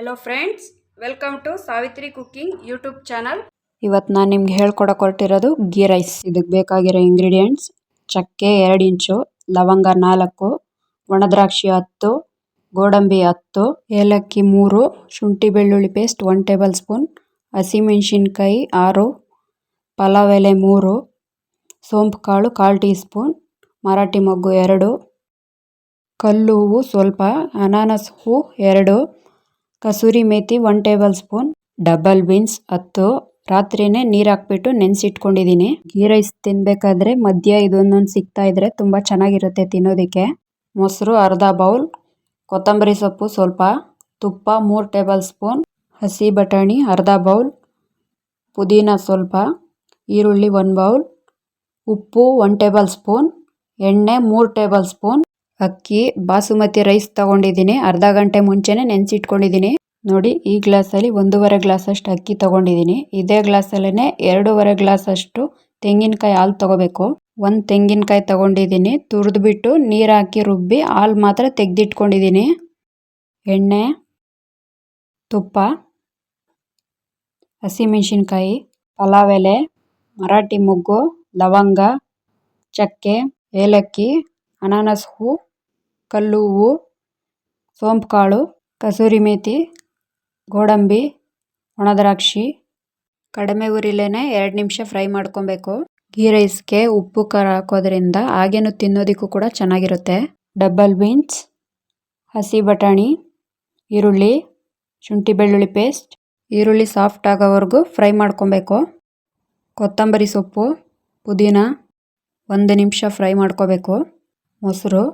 Hello friends welcome to Savitri cooking YouTube channel ಇವತ್ತು ನಾನು ನಿಮ್ಗೆ ಹೇಳ್ಕೊಡಕ್ಕೆ ಹೊರಟಿರೋದು ಗೀ ರೈಸ್ ಇದಕ್ಕೆ ಬೇಕಾಗಿರೋ ಇಂಗ್ರೀಡಿಯೆಂಟ್ಸ್ ಚಕ್ಕೆ ಎರಡು ಇಂಚು, ಲವಂಗ ನಾಲ್ಕು, ಒಣದ್ರಾಕ್ಷಿ ಹತ್ತು, ಗೋಡಂಬಿ ಹತ್ತು, ಏಲಕ್ಕಿ ಮೂರು, ಶುಂಠಿ ಬೆಳ್ಳುಳ್ಳಿ ಪೇಸ್ಟ್ ಒನ್ ಟೇಬಲ್ ಸ್ಪೂನ್ ಹಸಿಮೆಣಸಿನ್ಕಾಯಿ ಆರು, ಪಲಾವ್ ಎಲೆ ಮೂರು, ಸೋಂಪು ಕಾಳು ಕಾಲು ಟೀ ಸ್ಪೂನ್ ಮರಾಠಿ ಮೊಗ್ಗು ಎರಡು, ಕಲ್ಲು ಹೂವು ಸ್ವಲ್ಪ, ಅನಾನಸ್ ಹೂ ಎರಡು kasuri methi one tablespoon double beans ಹತ್ತು. ರಾತ್ರಿನೇ ನೀರು ಹಾಕ್ಬಿಟ್ಟು ನೆನೆಸಿಟ್ಕೊಂಡಿದ್ದೀನಿ ಗೀ ರೈಸ್ ತಿನ್ನಬೇಕಾದ್ರೆ ಮಧ್ಯ ಇದೊಂದೊಂದು ಸಿಗ್ತಾ ಇದ್ರೆ ತುಂಬ ಚೆನ್ನಾಗಿರುತ್ತೆ ತಿನ್ನೋದಕ್ಕೆ. ಮೊಸರು ಅರ್ಧ ಬೌಲ್, ಕೊತ್ತಂಬರಿ ಸೊಪ್ಪು ಸ್ವಲ್ಪ, ತುಪ್ಪ ಮೂರು ಟೇಬಲ್ ಸ್ಪೂನ್ ಹಸಿ ಬಟಾಣಿ ಅರ್ಧ ಬೌಲ್, ಪುದೀನ ಸ್ವಲ್ಪ, ಈರುಳ್ಳಿ ಒಂದು ಬೌಲ್, ಉಪ್ಪು ಒನ್ ಟೇಬಲ್ ಸ್ಪೂನ್ ಎಣ್ಣೆ ಮೂರು ಟೇಬಲ್ ಸ್ಪೂನ್ ಅಕ್ಕಿ, ಬಾಸುಮತಿ ರೈಸ್ ತಗೊಂಡಿದ್ದೀನಿ. ಅರ್ಧ ಗಂಟೆ ಮುಂಚೆನೇ ನೆನೆಸಿಟ್ಕೊಂಡಿದ್ದೀನಿ. ನೋಡಿ, ಈ ಗ್ಲಾಸಲ್ಲಿ ಒಂದೂವರೆ ಗ್ಲಾಸಷ್ಟು ಅಕ್ಕಿ ತಗೊಂಡಿದ್ದೀನಿ. ಇದೇ ಗ್ಲಾಸಲ್ಲೇ ಎರಡೂವರೆ ಗ್ಲಾಸಷ್ಟು ತೆಂಗಿನಕಾಯಿ ಹಾಲು ತಗೋಬೇಕು. ಒಂದು ತೆಂಗಿನಕಾಯಿ ತಗೊಂಡಿದ್ದೀನಿ. ತುರಿದ್ಬಿಟ್ಟು ನೀರು ಹಾಕಿ ರುಬ್ಬಿ ಹಾಲು ಮಾತ್ರ ತೆಗೆದಿಟ್ಕೊಂಡಿದ್ದೀನಿ. ಎಣ್ಣೆ, ತುಪ್ಪ, ಹಸಿಮೆಣಸಿನ್ಕಾಯಿ ಪಲಾವ್ ಎಲೆ ಮರಾಠಿ ಮೊಗ್ಗು, ಲವಂಗ, ಚಕ್ಕೆ, ಏಲಕ್ಕಿ, ಅನಾನಸ್ ಹೂ ಕಲ್ಲು ಹೂವು ಸೋಂಪು ಕಾಳು ಕಸೂರಿ ಮೇಥಿ ಗೋಡಂಬಿ, ಒಣದ್ರಾಕ್ಷಿ, ಕಡಿಮೆ ಉರಿಲೇನೆ ಎರಡು ನಿಮಿಷ ಫ್ರೈ ಮಾಡ್ಕೊಬೇಕು. ಗೀ ರೈಸ್ಗೆ ಉಪ್ಪು ಖಾರ ಹಾಕೋದ್ರಿಂದ ಹಾಗೇನು ತಿನ್ನೋದಕ್ಕೂ ಕೂಡ ಚೆನ್ನಾಗಿರುತ್ತೆ. ಡಬಲ್ ಬೀನ್ಸ್, ಹಸಿ ಬಟಾಣಿ, ಈರುಳ್ಳಿ, ಶುಂಠಿ ಬೆಳ್ಳುಳ್ಳಿ ಪೇಸ್ಟ್, ಈರುಳ್ಳಿ ಸಾಫ್ಟ್ ಆಗೋವರೆಗೂ ಫ್ರೈ ಮಾಡ್ಕೊಬೇಕು. ಕೊತ್ತಂಬರಿ ಸೊಪ್ಪು, ಪುದೀನ, ಒಂದು ನಿಮಿಷ ಫ್ರೈ ಮಾಡ್ಕೋಬೇಕು. ಮೊಸರು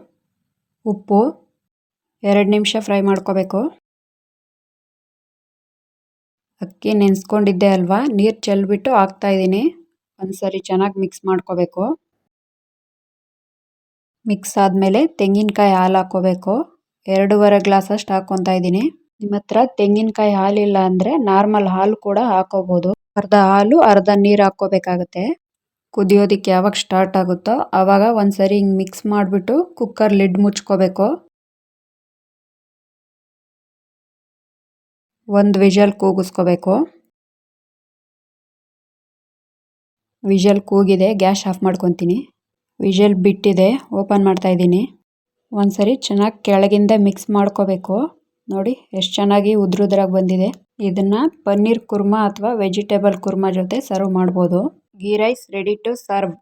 ಉಪ್ಪು, ಎರಡು ನಿಮಿಷ ಫ್ರೈ ಮಾಡ್ಕೋಬೇಕು. ಅಕ್ಕಿ ನೆನೆಸ್ಕೊಂಡಿದ್ದೆ ಅಲ್ವಾ? ನೀರು ಚೆಲ್ಬಿಟ್ಟು ಹಾಕ್ತಾಯಿದ್ದೀನಿ ಒಂದು ಸರಿ ಚೆನ್ನಾಗಿ ಮಿಕ್ಸ್ ಮಾಡ್ಕೋಬೇಕು. ಮಿಕ್ಸ್ ಆದಮೇಲೆ ತೆಂಗಿನಕಾಯಿ ಹಾಲು ಹಾಕ್ಕೋಬೇಕು ಎರಡೂವರೆ ಗ್ಲಾಸಷ್ಟು ಹಾಕ್ಕೊತಾ ಇದ್ದೀನಿ. ನಿಮ್ಮ ಹತ್ರ ತೆಂಗಿನಕಾಯಿ ಹಾಲಿಲ್ಲ ಅಂದರೆ ನಾರ್ಮಲ್ ಹಾಲು ಕೂಡ ಹಾಕೋಬೋದು. ಅರ್ಧ ಹಾಲು, ಅರ್ಧ ನೀರು ಹಾಕ್ಕೋಬೇಕಾಗತ್ತೆ. ಕುದಿಯೋದಕ್ಕೆ ಯಾವಾಗ ಸ್ಟಾರ್ಟ್ ಆಗುತ್ತೋ ಆವಾಗ ಒಂದ್ಸರಿ ಹಿಂಗೆ ಮಿಕ್ಸ್ ಮಾಡಿಬಿಟ್ಟು ಕುಕ್ಕರ್ ಲಿಡ್ ಮುಚ್ಕೋಬೇಕು. ಒಂದು ವಿಷಲ್ ಕೂಗಿಸ್ಕೋಬೇಕು. ವಿಷಲ್ ಕೂಗಿದೆ, ಗ್ಯಾಸ್ ಆಫ್ ಮಾಡ್ಕೊತೀನಿ. ವಿಜಲ್ ಬಿಟ್ಟಿದೆ, ಓಪನ್ ಮಾಡ್ತಾ ಇದ್ದೀನಿ. ಒಂದ್ಸರಿ ಚೆನ್ನಾಗಿ ಕೆಳಗಿಂದ ಮಿಕ್ಸ್ ಮಾಡ್ಕೋಬೇಕು. ನೋಡಿ, ಎಷ್ಟು ಚೆನ್ನಾಗಿ ಉದ್ರುದ್ರಾಗಿ ಬಂದಿದೆ. ಇದನ್ನ ಪನ್ನೀರ್ ಕುರ್ಮಾ ಅಥವಾ ವೆಜಿಟೇಬಲ್ ಕುರ್ಮಾ ಜೊತೆ ಸರ್ವ್ ಮಾಡ್ಬೋದು. Ghee rice ready to serve